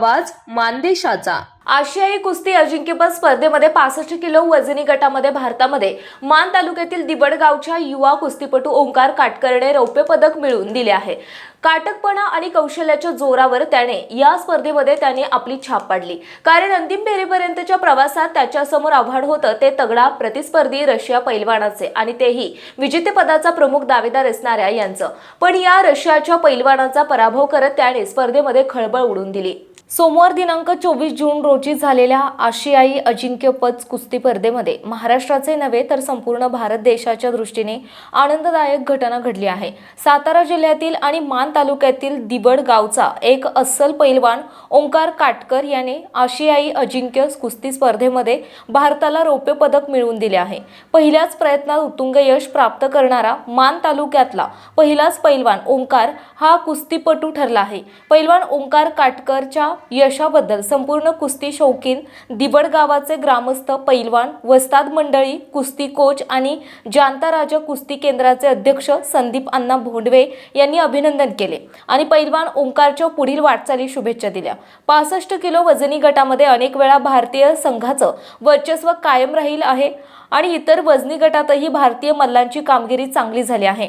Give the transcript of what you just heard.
आवाज मानदेशाचा. आशियाई कुस्ती अजिंक्यपद स्पर्धेमध्ये पासष्ट किलो वजनी गटामध्ये भारतामध्ये मान तालुक्यातील दिबडगावच्या युवा कुस्तीपटू ओंकार काटकरने रौप्य पदक मिळवून दिले आहे. काटकपणा आणि कौशल्याच्या जोरावर त्याने या स्पर्धेमध्ये त्याने आपली छाप पाडली. कारण अंतिम फेरीपर्यंतच्या प्रवासात त्याच्यासमोर आव्हान होतं ते तगडा प्रतिस्पर्धी रशिया पैलवानाचे आणि तेही विजेतेपदाचा प्रमुख दावेदार असणाऱ्या यांचं. पण या रशियाच्या पैलवानाचा पराभव करत त्याने स्पर्धेमध्ये खळबळ उडून दिली. सोमवार दिनांक चोवीस जून रोजी झालेल्या आशियाई अजिंक्यपद कुस्ती स्पर्धेमध्ये महाराष्ट्राचे नव्हे तर संपूर्ण भारत देशाच्या दृष्टीने आनंददायक घटना घडली आहे. सातारा जिल्ह्यातील आणि मान तालुक्यातील दिबड गावचा एक अस्सल पैलवान ओंकार काटकर याने आशियाई अजिंक्य कुस्ती स्पर्धेमध्ये भारताला रौप्य पदक मिळवून दिले आहे. पहिल्याच प्रयत्नात उत्तुंग यश प्राप्त करणारा मान तालुक्यातला पहिलाच पैलवान ओंकार हा कुस्तीपटू ठरला आहे. पैलवान ओंकार काटकरच्या यशाबद्दल संपूर्ण कुस्ती शौकीन दिबड गावाचे ग्रामस्थ पैलवान वस्ताद मंडळी कुस्ती कोच आणि जानता राजा कुस्ती केंद्राचे अध्यक्ष संदीप अण्णा भोंडवे यांनी अभिनंदन केले आणि पैलवान ओंकारच्या पुढील वाटचाली शुभेच्छा दिल्या. पासष्ट किलो वजनी गटामध्ये अनेक वेळा भारतीय संघाचं वर्चस्व कायम राहील आहे आणि इतर वजनी गटातही भारतीय मल्लांची कामगिरी चांगली झाली आहे.